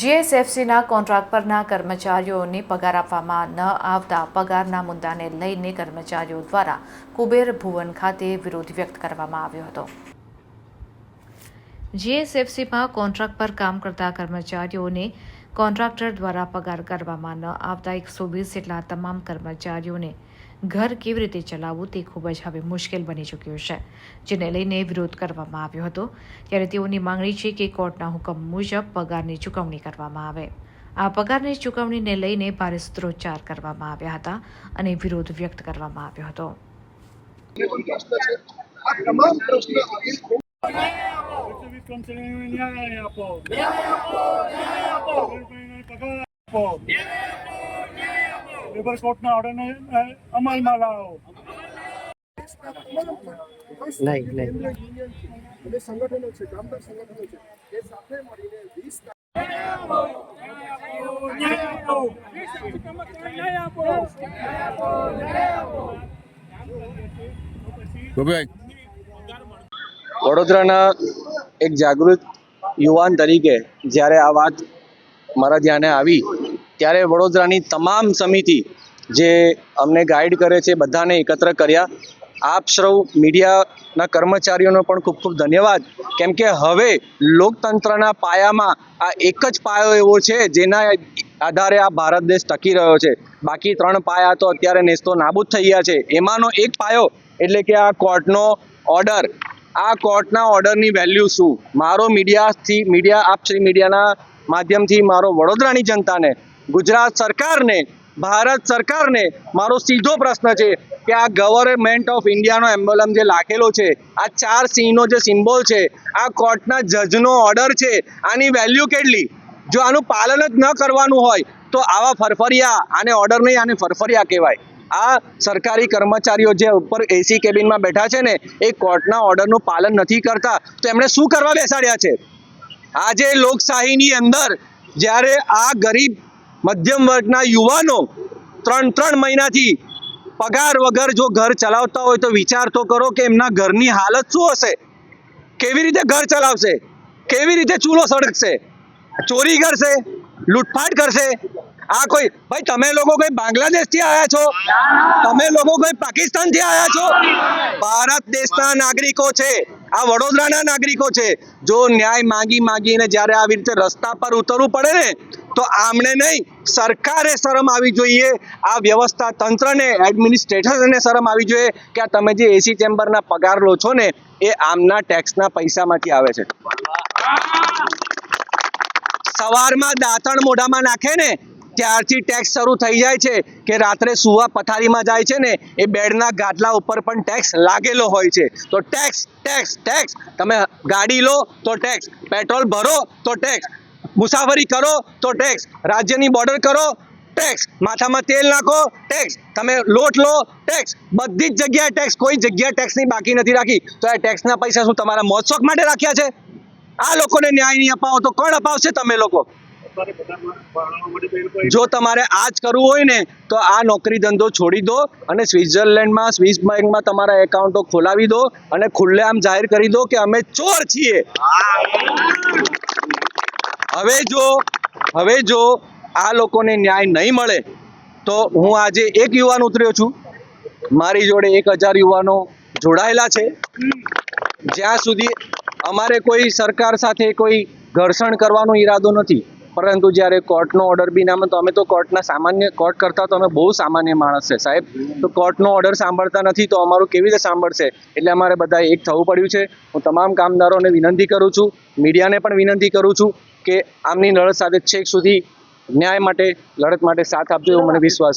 જીએસએફસીના contract પરના કર્મચારીઓને પગાર આપવામાં ન આવતા પગારના મુદ્દાને લઈને કર્મચારીઓ દ્વારા કુબેર ભુવન ખાતે વિરોધ વ્યક્ત કરવામાં આવ્યો હતો. જીએસએફસીમાં કોન્ટ્રાક્ટ પર કામ કરતા કર્મચારીઓને કોન્ટ્રાક્ટર દ્વારા પગાર કરવામાં ન આવતા એકસો વીસ જેટલા તમામ કર્મચારીઓને ઘર કેવી રીતે ચલાવવું તે ખૂબ જ હવે મુશ્કેલ બની ચૂક્યું છે જેને લઈને વિરોધ કરવામાં આવ્યો હતો. ત્યારે તેઓની માંગણી છે કે કોર્ટના હુકમ મુજબ પગારની ચૂકવણી કરવામાં આવે. આ પગારની ચૂકવણીને લઈને ભારે સૂત્રોચ્ચાર કરવામાં આવ્યા હતા અને વિરોધ વ્યક્ત કરવામાં આવ્યો હતો. ન્યાય આપો. પગાર આપો. લેબર કોર્ટના ઓર્ડરને અમલમાં લાવો. નહીં નહીં. સંગઠનો છે કામદાર સંગઠનો છે એ સાથે મળીને વીસ ન્યાય આપો ન્યાય આપો વડોદરાના એક જાગૃત યુવાન તરીકે જ્યારે આ વાત મારા ધ્યાને આવી ત્યારે વડોદરાની તમામ સમિતિ જે અમને ગાઈડ કરે છે, બધાને એકત્ર કર્યા. આપ સૌ મીડિયાના કર્મચારીઓનો પણ ખૂબ ખૂબ ધન્યવાદ. કેમ કે હવે લોકતંત્રના પાયામાં આ એક જ પાયો એવો છે, જેના આધારે આ ભારત દેશ ટકી રહ્યો છે. બાકી ત્રણ પાયા તો અત્યારે નેસ્તો નાબૂદ થઈ ગયા છે. એમાંનો એક પાયો એટલે કે આ કોર્ટનો ઓર્ડર. આ કોર્ટના ઓર્ડરની વેલ્યુ શું? મારો મીડિયાથી મીડિયા, આપ શ્રી મીડિયાના માધ્યમથી મારો વડોદરાની જનતાને ગુજરાત સરકારને, ભારત સરકારને મારો સીધો પ્રશ્ન છે કે આ ગવર્મેન્ટ ઓફ ઇન્ડિયાનો એમ્બોલમ જે લાખેલો છે, આ ચાર સિંહનો જે સિમ્બોલ છે, આ કોર્ટના જજનો ઓર્ડર છે, આની વેલ્યુ કેટલી? જો આનું પાલન જ ન કરવાનું હોય, તો આવા ફરફરિયા, આને ઓર્ડર નહીં, આને ફરફરિયા કહેવાય. આ સરકારી કર્મચારીઓ જે ઉપર એસી કેબિનમાં બેઠા છે ને, એ કોર્ટના ઓર્ડરનું પાલન નથી કરતા, તો એમણે શું કરવા બેસાડ્યા છે? આજે લોકશાહીની અંદર જ્યારે આ ગરીબ મધ્યમ વર્ગના યુવાનો ત્રણ ત્રણ મહિનાથી પગાર વગર જો ઘર ચલાવતા હોય તો વિચાર તો કરો કે એમના ઘરની હાલત શું હશે? કેવી રીતે ઘર ચલાવશે? કેવી રીતે ચૂલો સળગશે? ચોરી કરશે? લૂંટફાટ કરશે? આ કોઈ, ભાઈ તમે લોકો કોઈ બાંગ્લાદેશથી આવ્યા છો? તમે લોકો કોઈ પાકિસ્તાનથી આવ્યા છો? ભારત દેશના નાગરિકો છે. આ વડોદરાના નાગરિકો છે. જો ન્યાય માંગી માંગીને જ્યારે આવી રીતે રસ્તા પર ઉતરવું પડે ને, તો આમણે નહીં, સરકારે શરમ આવી જોઈએ. આ વ્યવસ્થા તંત્રને એડમિનિસ્ટ્રેટરને શરમ આવી જોઈએ કે આ તમે જે એસી ચેમ્બરના પગાર લો છો ને, એ આમના ટેક્સના પૈસામાંથી આવે છે. સવારમાં દાંતણ મોઢામાં નાખે ને ત્યારથી ટેક્સ શરૂ થઈ જાય છે કે રાત્રે સુવા પથારીમાં જાય છે ને, એ બેડના ગાદલા ઉપર પણ ટેક્સ લાગેલો હોય છે. તો ટેક્સ ટેક્સ ટેક્સ તમે ગાડી લો તો ટેક્સ પેટ્રોલ ભરો તો ટેક્સ મુસાફરી કરો તો ટેક્સ રાજ્યની બોર્ડર કરો ટેક્સ માથામાં તેલ નાખો ટેક્સ તમે લોટ લો ટેક્સ બધી જ જગ્યાએ ટેક્સ કોઈ જગ્યાએ ટેક્સની બાકી નથી રાખી. તો એ ટેક્સના પૈસા શું તમારા મોજશોખ માટે રાખ્યા છે? આ લોકોને ન્યાય નહીં અપાવો તો કોણ અપાવશે? તમે લોકો. જો તમારે આ જ કરવું હોય ને, તો આ નોકરી ધંધો છોડી દો અને સ્વિટ્ઝરલેન્ડમાં, સ્વિસ બેંકમાં તમારા એકાઉન્ટો ખોલાવી દો અને ખુલ્લેઆમ જાહેર કરી દો કે અમે ચોર છીએ. હવે જો હવે જો આ લોકોને ન્યાય નહીં મળે, તો હું આજે એક યુવાન ઉતર્યો છું. મારી જોડે એક હજાર યુવાનો જોડાયેલા છે. જ્યાં સુધી અમારે કોઈ સરકાર સાથે કોઈ ઘર્ષણ કરવાનો ઈરાદો નથી. પરંતુ જ્યારે કોર્ટનો ઓર્ડર બી ના તો અમે તો કોર્ટના સામાન્ય કોર્ટ કરતાં તો અમે બહુ સામાન્ય માણસ છે, સાહેબ. તો કોર્ટનો ઓર્ડર સાંભળતા નથી તો અમારું કેવી રીતે સાંભળશે? એટલે અમારે બધા એક થવું પડ્યું છે. હું તમામ કામદારોને વિનંતી કરું છું, મીડિયાને પણ વિનંતી કરું છું કે આમની લડત સાથે છેક સુધી ન્યાય માટે, લડત માટે સાથ આપજો એવો મને વિશ્વાસ